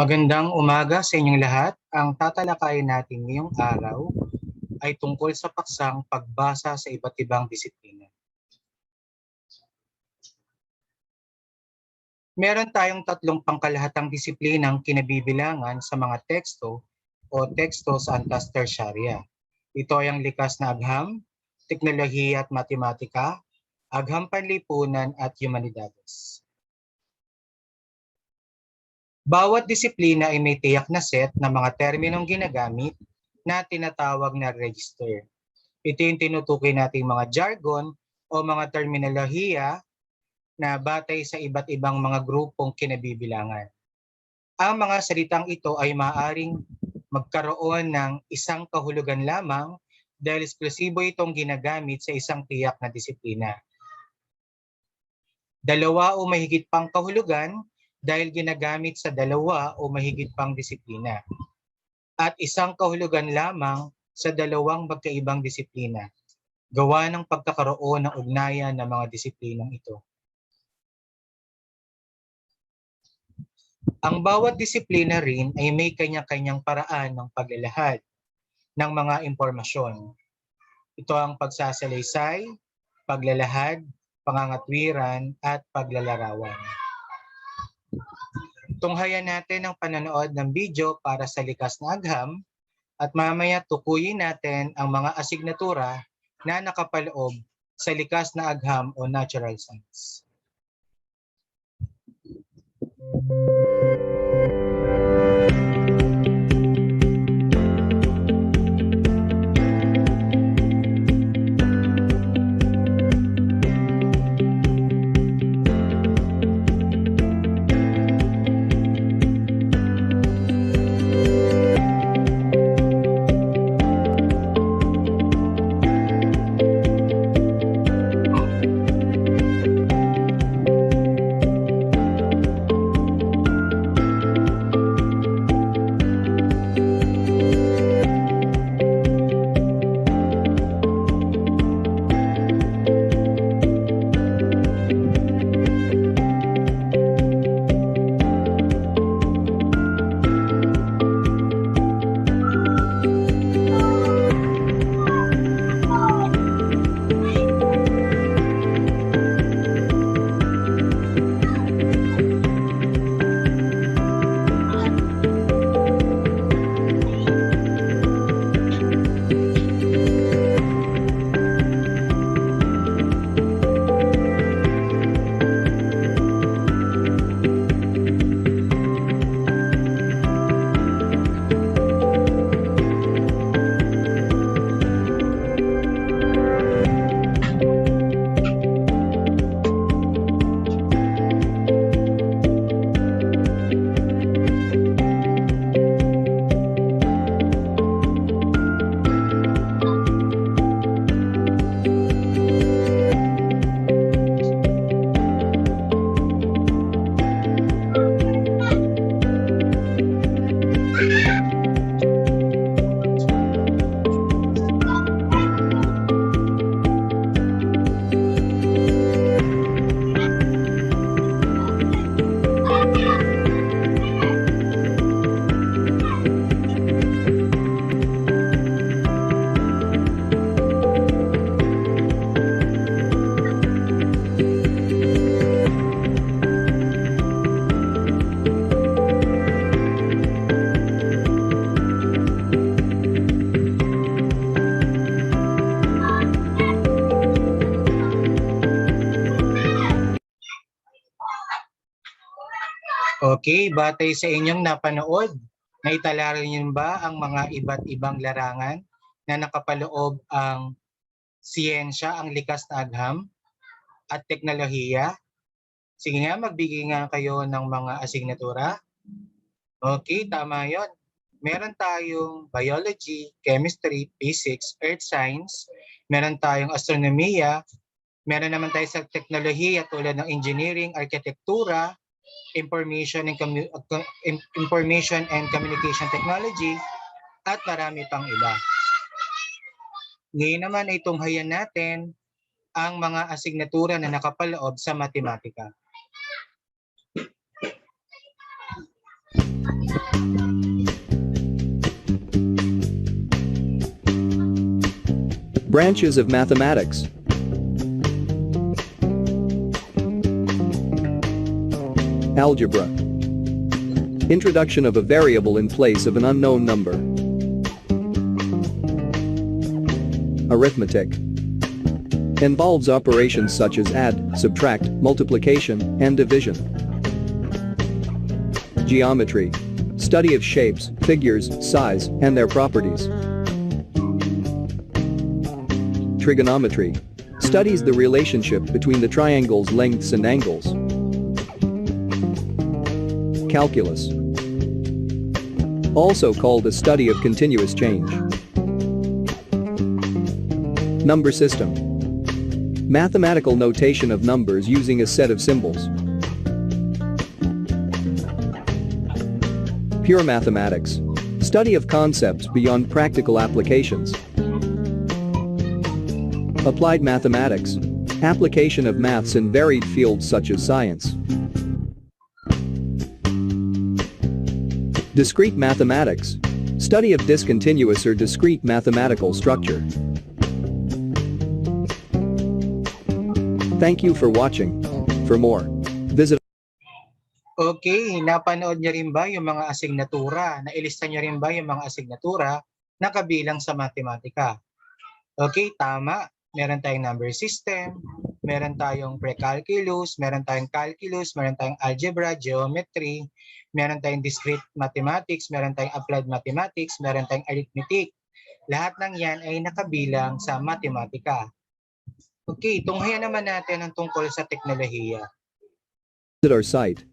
Magandang umaga sa inyong lahat. Ang tatalakayin natin ngayong araw ay tungkol sa paksang pagbasa sa iba't ibang disiplina. Meron tayong tatlong pangkalahatang disiplinang kinabibilangan sa mga teksto o teksto sa Antas Tertiarya. Ito ay ang likas na agham, teknolohiya at matematika, agham panlipunan at humanidades. Bawat disiplina ay may tiyak na set ng mga terminong ginagamit na tinatawag na register. Ito yung tinutukoy nating mga jargon o mga terminolohiya na batay sa iba't ibang mga grupong kinabibilangan. Ang mga salitang ito ay maaaring magkaroon ng isang kahulugan lamang dahil eksklusibo itong ginagamit sa isang tiyak na disiplina. Dalawa o mahigit pang kahulugan dahil ginagamit sa dalawa o mahigit pang disiplina. At isang kahulugan lamang sa dalawang magkaibang disiplina. Gawa ng pagkakaroon ng ugnayan ng mga disiplinang ito. Ang bawat disiplina rin ay may kanya-kanyang paraan ng paglalahad ng mga impormasyon. Ito ang pagsasalaysay, paglalahad, pangangatwiran, at paglalarawan. Tunghayan natin ang panonood ng video para sa likas na agham at mamaya tukuyin natin ang mga asignatura na nakapaloob sa likas na agham o natural science. Okay, batay sa inyong napanood, naitala rin ba ang mga iba't ibang larangan na nakapaloob ang siyensya, ang likas na agham at teknolohiya? Sige nga, magbigay nga kayo ng mga asignatura. Okay, tama yon. Meron tayong biology, chemistry, physics, earth science, meron tayong astronomiya, meron naman tayo sa teknolohiya tulad ng engineering, arkitektura, information and uh, information and communication technology at marami pang iba. Ngayon naman ay tunghayan natin ang mga asignatura na nakapaloob sa matematika. Branches of mathematics. Algebra. Introduction of a variable in place of an unknown number. Arithmetic. Involves operations such as add, subtract, multiplication, and division. Geometry. Study of shapes, figures, size, and their properties. Trigonometry. Studies the relationship between the triangle's lengths and angles. Calculus. Also called a study of continuous change. Number system. Mathematical notation of numbers using a set of symbols. Pure mathematics. Study of concepts beyond practical applications. Applied mathematics. Application of maths in varied fields such as science. Discrete mathematics. Study of discontinuous or discrete mathematical structure. Thank you for watching. For more, visit Okay, napanood niyo rin ba yung mga asignatura? Nailista niyo rin ba yung mga asignatura na kabilang sa matematika? Okay, tama. Meron tayong number system, meron tayong pre-calculus, meron tayong calculus, meron tayong algebra, geometry, meron tayong discrete mathematics, meron tayong applied mathematics, meron tayong arithmetic. Lahat ng yan ay nakabilang sa matematika. Okay, tunghayan naman natin ang tungkol sa teknolohiya. our site.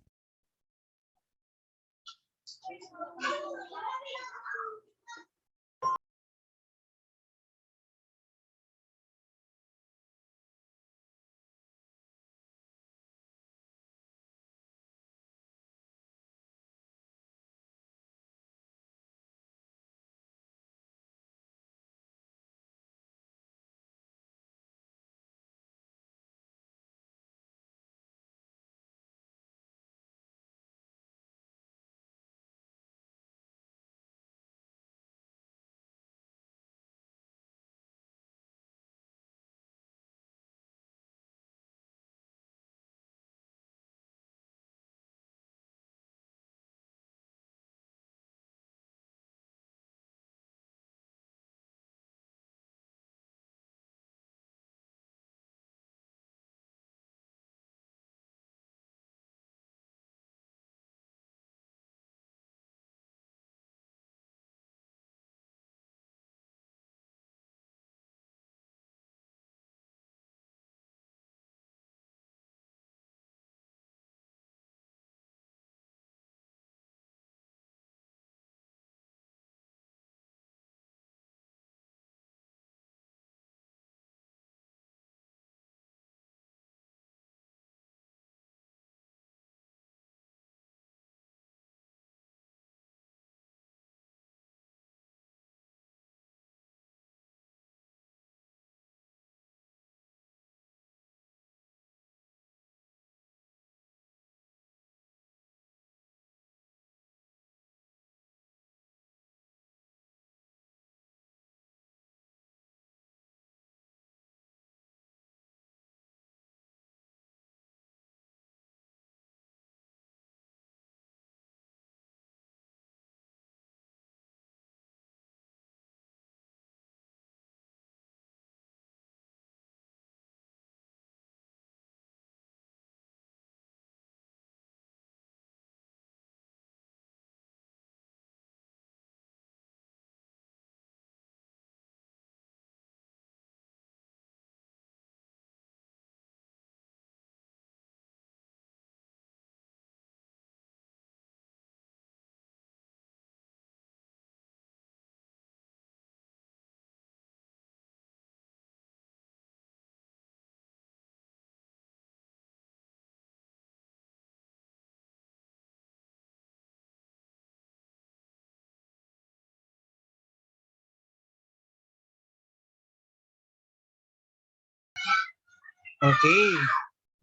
Okay.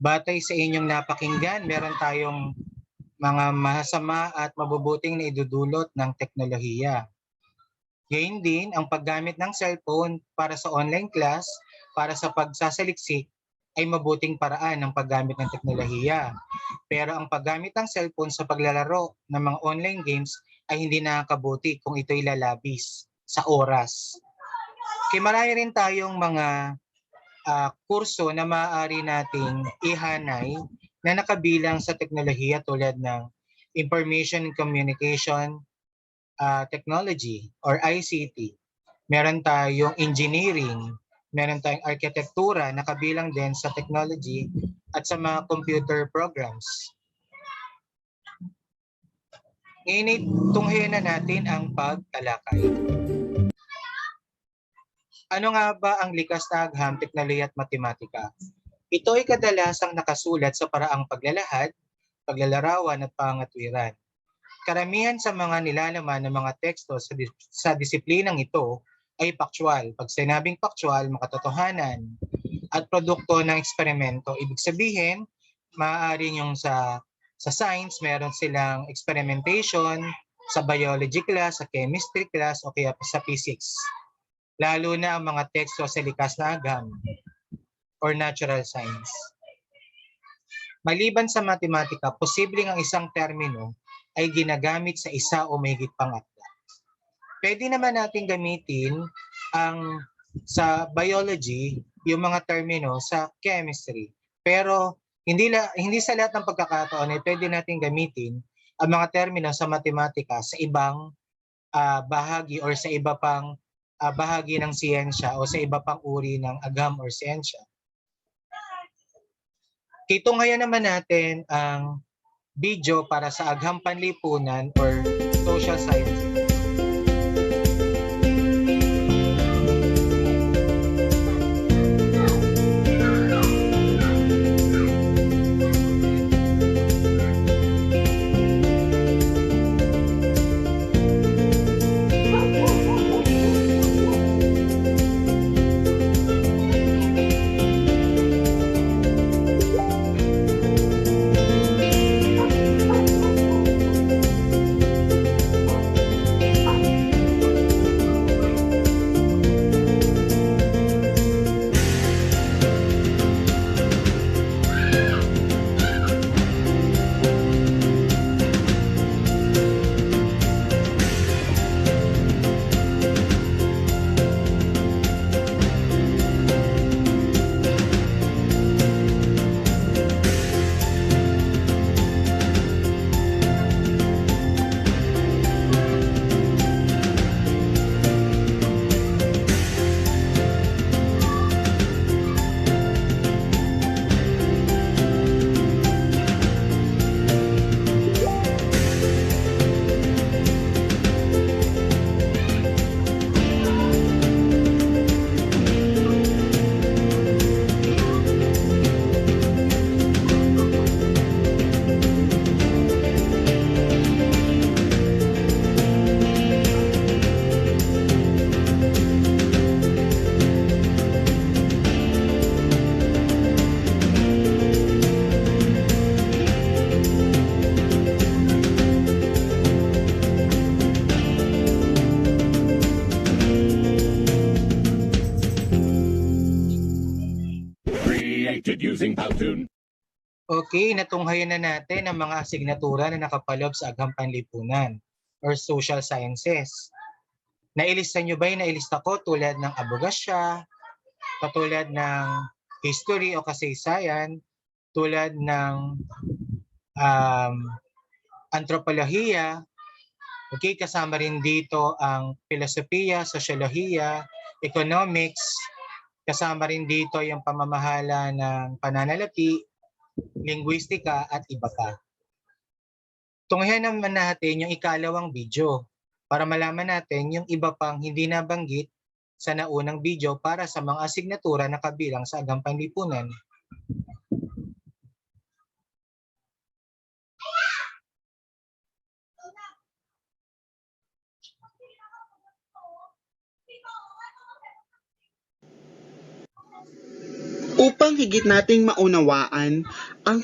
Batay sa inyong napakinggan, meron tayong mga masama at mabubuting na idudulot ng teknolohiya. Gayun din, ang paggamit ng cellphone para sa online class, para sa pagsasaliksik, ay mabuting paraan ng paggamit ng teknolohiya. Pero ang paggamit ng cellphone sa paglalaro ng mga online games ay hindi nakakabuti kung ito'y lalabis sa oras. Kaya marami rin tayong mga ah, kurso na maaari nating ihanay na nakabilang sa teknolohiya tulad ng Information Communication ah, Technology or ICT. Meron tayong engineering, meron tayong arkitektura na kabilang din sa technology at sa mga computer programs. Ngayon ay natin ang pagtalakay. Ano nga ba ang likas na agham, teknolohiya at matematika? Ito ay kadalasang nakasulat sa paraang paglalahad, paglalarawan at pangatwiran. Karamihan sa mga nilalaman ng mga teksto sa, dis- sa disiplinang ito ay paktual. Pag sinabing paktual, makatotohanan at produkto ng eksperimento. Ibig sabihin, maaari yung sa sa science, meron silang experimentation, sa biology class, sa chemistry class, o kaya sa physics. Lalo na ang mga teksto sa likas na agam or natural science. Maliban sa matematika, posibleng ang isang termino ay ginagamit sa isa o mahigit pang akda. Pwede naman natin gamitin ang sa biology yung mga termino sa chemistry. Pero hindi la, hindi sa lahat ng pagkakataon ay pwede natin gamitin ang mga termino sa matematika sa ibang ah, bahagi or sa iba pang ah, bahagi ng siyensya o sa iba pang uri ng agam or siyensya. Kitunghayan naman natin ang video para sa agham panlipunan or social science. Created using Powtoon. Okay, natunghayan na natin ang mga asignatura na nakapalob sa agham panlipunan or social sciences. Nailista nyo ba yung nailista ko tulad ng abogasya, katulad ng history o kasaysayan, tulad ng um, antropolohiya, okay, kasama rin dito ang filosofiya, sosyolohiya, economics, kasama rin dito yung pamamahala ng pananalapi, linguistika at iba pa. Tunghayan naman natin yung ikalawang video para malaman natin yung iba pang hindi nabanggit sa naunang video para sa mga asignatura na kabilang sa agang panlipunan. Upang higit nating maunawaan ang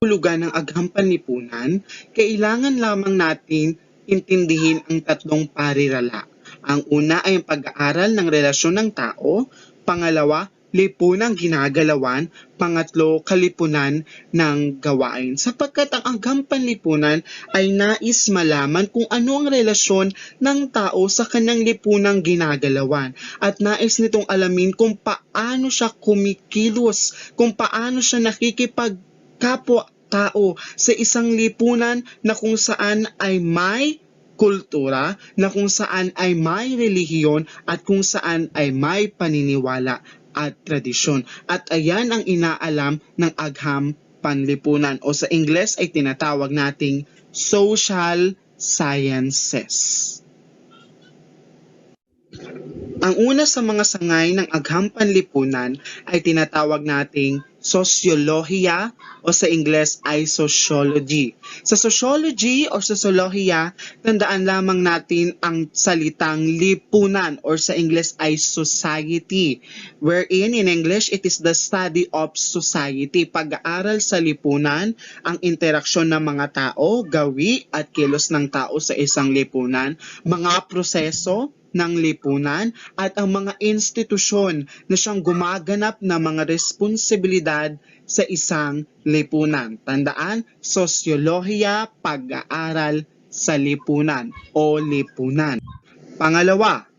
hulugan ng agham panlipunan, kailangan lamang natin intindihin ang tatlong parirala. Ang una ay ang pag-aaral ng relasyon ng tao, pangalawa, lipunang ginagalawan, pangatlo, kalipunan ng gawain. Sapagkat ang agham panlipunan ay nais malaman kung ano ang relasyon ng tao sa kanyang lipunang ginagalawan at nais nitong alamin kung paano siya kumikilos, kung paano siya nakikipagkapwa tao sa isang lipunan na kung saan ay may kultura, na kung saan ay may relihiyon at kung saan ay may paniniwala at tradisyon. At ayan ang inaalam ng agham panlipunan o sa Ingles ay tinatawag nating social sciences. Ang una sa mga sangay ng agham panlipunan ay tinatawag nating sosyolohiya o sa Ingles ay sociology. Sa sociology o sociolohiya, tandaan lamang natin ang salitang lipunan or sa Ingles ay society. Wherein in English, it is the study of society. Pag-aaral sa lipunan, ang interaksyon ng mga tao, gawi at kilos ng tao sa isang lipunan, mga proseso, ng lipunan at ang mga institusyon na siyang gumaganap ng mga responsibilidad sa isang lipunan. Tandaan, sosyolohiya, pag-aaral sa lipunan o lipunan. Pangalawa,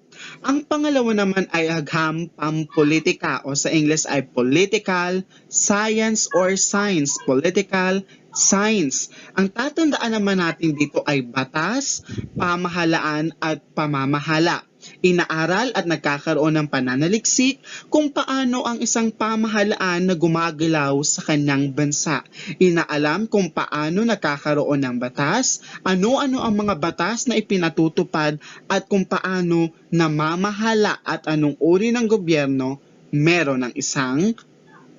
ang pangalawa naman ay agham pampolitika o sa English ay political science or science, political science. Ang tatandaan naman natin dito ay batas, pamahalaan at pamamahala. Inaaral at nagkakaroon ng pananaliksik kung paano ang isang pamahalaan na gumagalaw sa kanyang bansa. Inaalam kung paano nagkakaroon ng batas, ano-ano ang mga batas na ipinatutupad at kung paano namamahala at anong uri ng gobyerno meron ng isang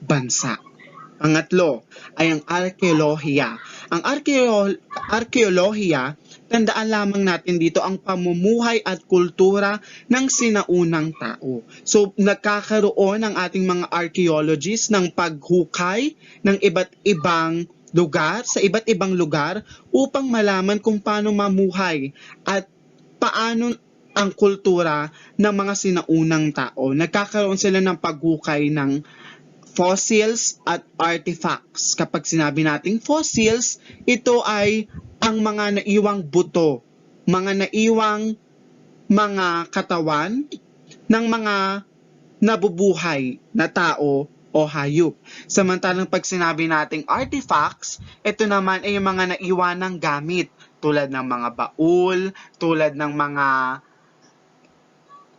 bansa. Pangatlo ay ang arkeolohiya. Ang arkeo- arkeolohiya, tandaan lamang natin dito ang pamumuhay at kultura ng sinaunang tao. So, nagkakaroon ang ating mga archaeologists ng paghukay ng iba't ibang lugar, sa iba't ibang lugar upang malaman kung paano mamuhay at paano ang kultura ng mga sinaunang tao. Nagkakaroon sila ng paghukay ng fossils at artifacts. Kapag sinabi nating fossils, ito ay ang mga naiwang buto, mga naiwang mga katawan ng mga nabubuhay na tao o hayop. Samantalang pag sinabi nating artifacts, ito naman ay yung mga naiwanang gamit tulad ng mga baul, tulad ng mga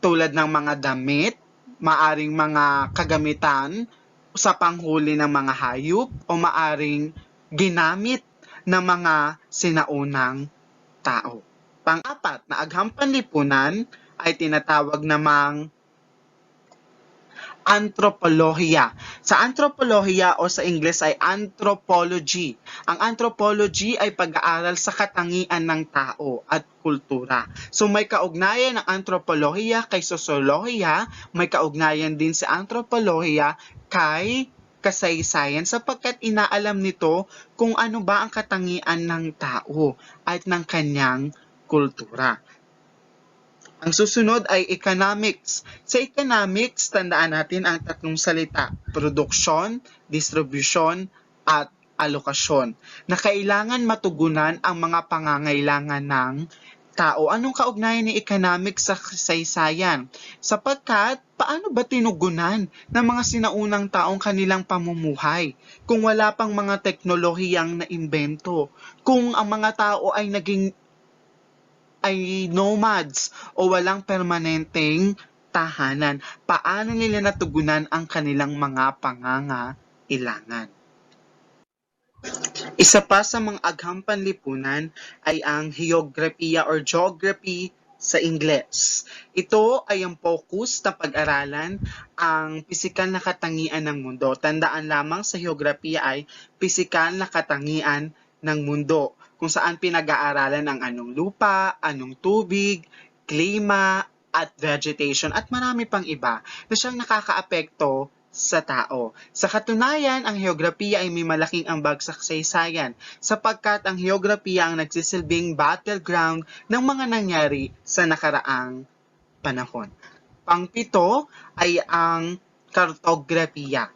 tulad ng mga damit, maaring mga kagamitan sa panghuli ng mga hayop o maaring ginamit ng mga sinaunang tao. Pang-apat na agham panlipunan ay tinatawag namang anthropolohiya. Sa anthropolohiya o sa Ingles ay anthropology. Ang anthropology ay pag-aaral sa katangian ng tao at kultura. So may kaugnayan ng anthropolohiya kay sosiolohiya, may kaugnayan din sa anthropolohiya kay kasaysayan sapagkat inaalam nito kung ano ba ang katangian ng tao at ng kanyang kultura. Ang susunod ay economics. Sa economics, tandaan natin ang tatlong salita, production, distribution, at alokasyon, na kailangan matugunan ang mga pangangailangan ng tao. Anong kaugnayan ni economics sa kasaysayan? Sapagkat, paano ba tinugunan ng mga sinaunang taong kanilang pamumuhay? Kung wala pang mga teknolohiyang naimbento, kung ang mga tao ay naging ay nomads o walang permanenteng tahanan. Paano nila natugunan ang kanilang mga pangangailangan? Isa pa sa mga agham panlipunan ay ang geografiya or geography sa Ingles. Ito ay ang focus na pag-aralan ang pisikal na katangian ng mundo. Tandaan lamang sa geografiya ay pisikal na katangian ng mundo kung saan pinag-aaralan ang anong lupa, anong tubig, klima, at vegetation at marami pang iba na siyang nakakaapekto sa tao. Sa katunayan, ang heograpiya ay may malaking ambag sa kasaysayan sapagkat ang heograpiya ang nagsisilbing battleground ng mga nangyari sa nakaraang panahon. Pangpito ay ang kartografiya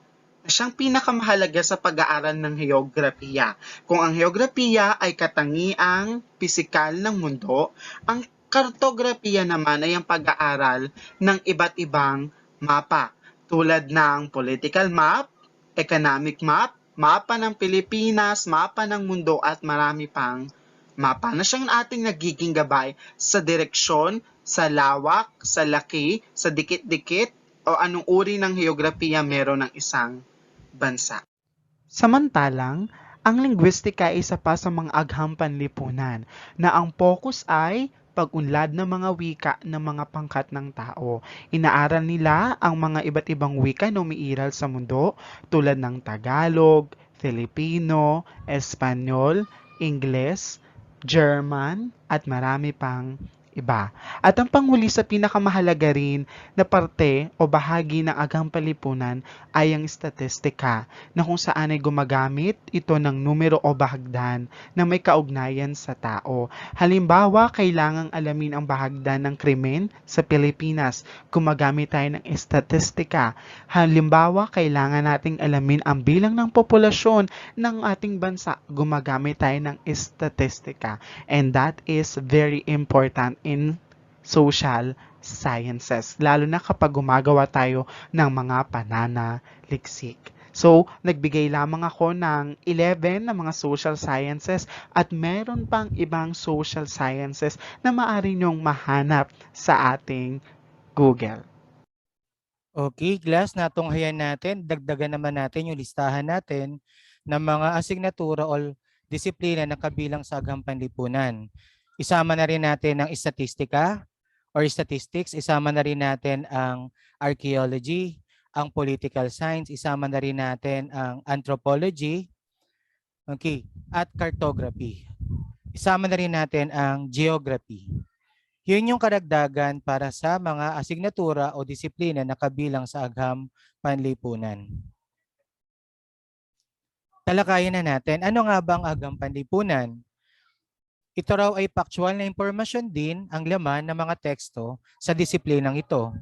siyang pinakamahalaga sa pag-aaral ng heograpiya. Kung ang heograpiya ay katangiang pisikal ng mundo, ang kartografiya naman ay ang pag-aaral ng iba't ibang mapa tulad ng political map, economic map, mapa ng Pilipinas, mapa ng mundo at marami pang mapa na siyang ating nagiging gabay sa direksyon, sa lawak, sa laki, sa dikit-dikit o anong uri ng heograpiya meron ng isang bansa. Samantalang, ang linguistika ay isa pa sa mga agham panlipunan na ang focus ay pag-unlad ng mga wika ng mga pangkat ng tao. Inaaral nila ang mga iba't ibang wika na umiiral sa mundo tulad ng Tagalog, Filipino, Espanyol, Ingles, German, at marami pang iba. At ang panghuli sa pinakamahalaga rin na parte o bahagi ng agham palipunan ay ang statistika na kung saan ay gumagamit ito ng numero o bahagdan na may kaugnayan sa tao. Halimbawa, kailangang alamin ang bahagdan ng krimen sa Pilipinas. Gumagamit tayo ng statistika. Halimbawa, kailangan nating alamin ang bilang ng populasyon ng ating bansa. Gumagamit tayo ng statistika. And that is very important in social sciences, lalo na kapag gumagawa tayo ng mga pananaliksik. So, nagbigay lamang ako ng 11 na mga social sciences at meron pang ibang social sciences na maaari nyong mahanap sa ating Google. Okay, class, natunghayan natin. Dagdagan naman natin yung listahan natin ng mga asignatura o disiplina na kabilang sa agham panlipunan. Isama na rin natin ang statistika or statistics, isama na rin natin ang archaeology, ang political science, isama na rin natin ang anthropology, okay, at cartography. Isama na rin natin ang geography. Yun yung karagdagan para sa mga asignatura o disiplina na kabilang sa agham panlipunan. Talakayan na natin, ano nga ba ang agham panlipunan? Ito raw ay factual na impormasyon din ang laman ng mga teksto sa disiplinang ito.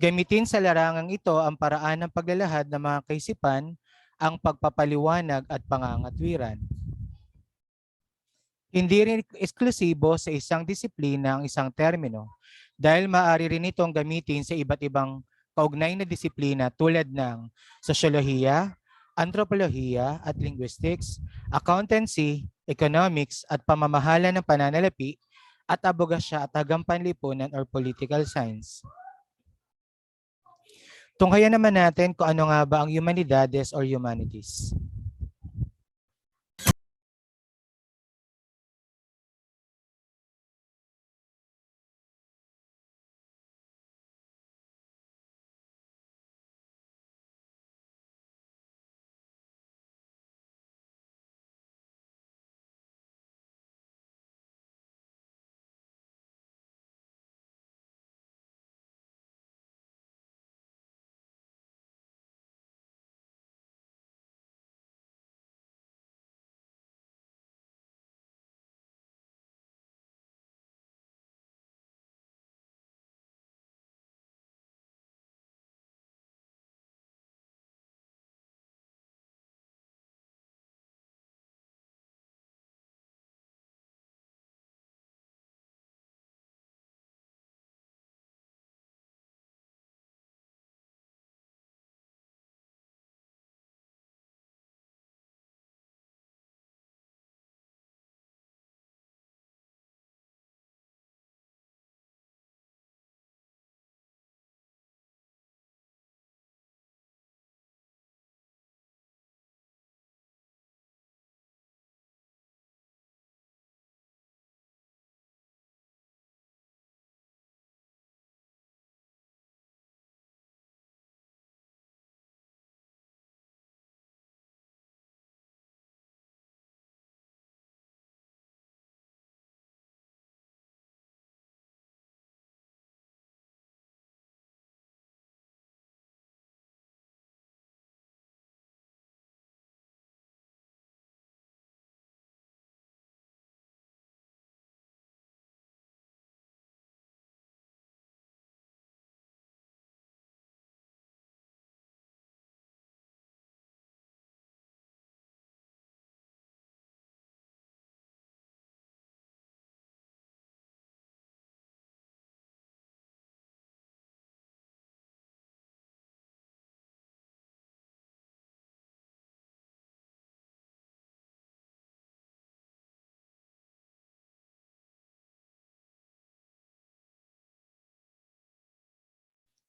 Gamitin sa larangang ito ang paraan ng paglalahad ng mga kaisipan, ang pagpapaliwanag at pangangatwiran. Hindi rin eksklusibo sa isang disiplina ang isang termino dahil maaari rin itong gamitin sa iba't ibang kaugnay na disiplina tulad ng sosyolohiya, anthropolohiya at linguistics, accountancy, economics at pamamahala ng pananalapi at abogasya at agham panlipunan or political science. Tunghayan naman natin kung ano nga ba ang humanidades or humanities.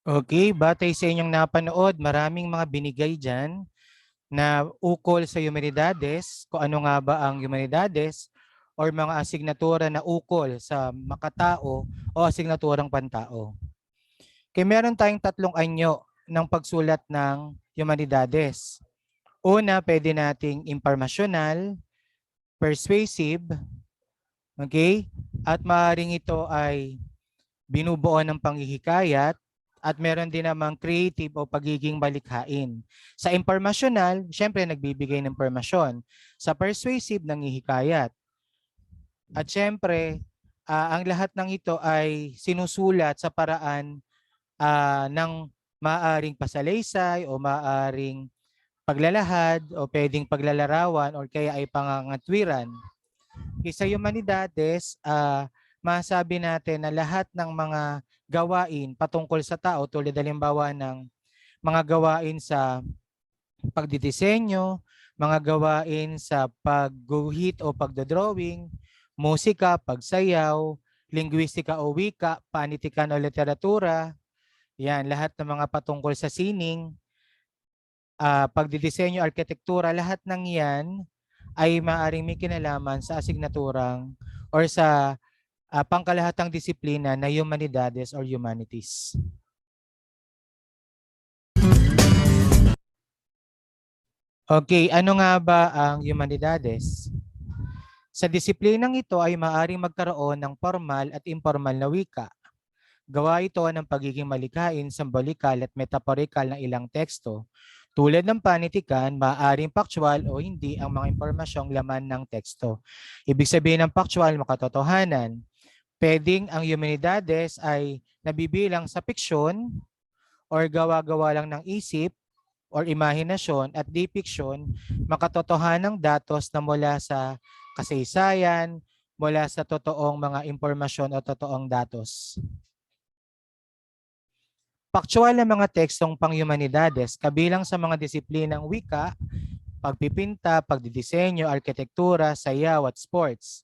Okay, batay sa inyong napanood, maraming mga binigay dyan na ukol sa humanidades, kung ano nga ba ang humanidades, or mga asignatura na ukol sa makatao o asignaturang pantao. Kaya meron tayong tatlong anyo ng pagsulat ng humanidades. Una, pwede nating informasyonal, persuasive, okay? At maaaring ito ay binubuo ng panghihikayat, at meron din namang creative o pagiging malikhain. Sa informational, syempre nagbibigay ng impormasyon. Sa persuasive, nanghihikayat. At syempre, ah, ang lahat ng ito ay sinusulat sa paraan ah, ng maaring pasalaysay o maaring paglalahad o pwedeng paglalarawan or kaya ay pangangatwiran. Sa humanidades, ah, masabi natin na lahat ng mga gawain patungkol sa tao tulad halimbawa ng mga gawain sa pagdidisenyo, mga gawain sa pagguhit o pagdodrawing, musika, pagsayaw, linguistika o wika, panitikan o literatura, yan, lahat ng mga patungkol sa sining, ah, pagdidisenyo, arkitektura, lahat ng yan ay maaring may kinalaman sa asignaturang or sa ah, pangkalahatang disiplina na humanidades or humanities. Okay, ano nga ba ang humanidades? Sa disiplinang ito ay maaring magkaroon ng formal at informal na wika. Gawa ito ng pagiging malikhain, sambolikal at metaporikal ng ilang teksto. Tulad ng panitikan, maaaring factual o hindi ang mga impormasyong laman ng teksto. Ibig sabihin ng factual, makatotohanan. Pwedeng ang humanidades ay nabibilang sa fiksyon or gawa-gawa lang ng isip or imahinasyon at depiction makatotohanang datos na mula sa kasaysayan, mula sa totoong mga impormasyon o totoong datos. Paktual na mga tekstong panghumanidades kabilang sa mga disiplinang wika, pagpipinta, pagdidisenyo, arkitektura, sayaw at sports.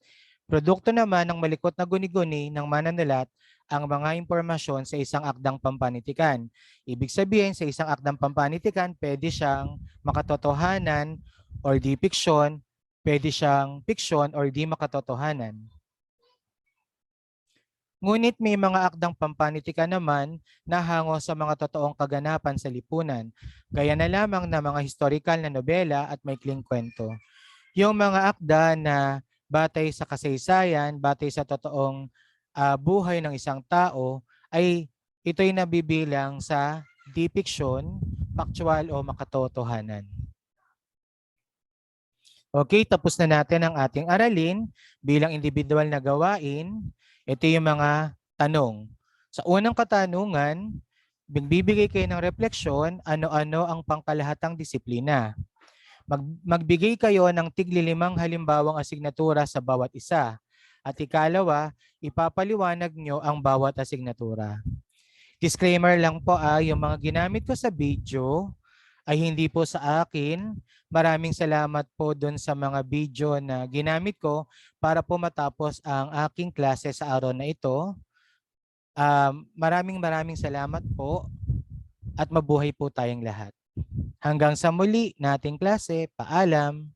Produkto naman ng malikot na guni-guni ng mananulat ang mga impormasyon sa isang akdang pampanitikan. Ibig sabihin, sa isang akdang pampanitikan, pwede siyang makatotohanan or di fiction, pwede siyang fiction or di makatotohanan. Ngunit may mga akdang pampanitikan naman na hango sa mga totoong kaganapan sa lipunan, gaya na lamang na mga historical na nobela at maikling kwento. Yung mga akda na batay sa kasaysayan, batay sa totoong ah, buhay ng isang tao, ay ito'y nabibilang sa depiction, factual o makatotohanan. Okay, tapos na natin ang ating aralin bilang individual na gawain. Ito yung mga tanong. Sa unang katanungan, magbibigay kayo ng refleksyon ano-ano ang pangkalahatang disiplina. Mag, magbigay kayo ng tiglilimang halimbawang asignatura sa bawat isa. At ikalawa, ipapaliwanag nyo ang bawat asignatura. Disclaimer lang po ah, yung mga ginamit ko sa video ay hindi po sa akin. Maraming salamat po doon sa mga video na ginamit ko para po matapos ang aking klase sa araw na ito. Um, maraming maraming salamat po at mabuhay po tayong lahat. Hanggang sa muli nating klase, paalam.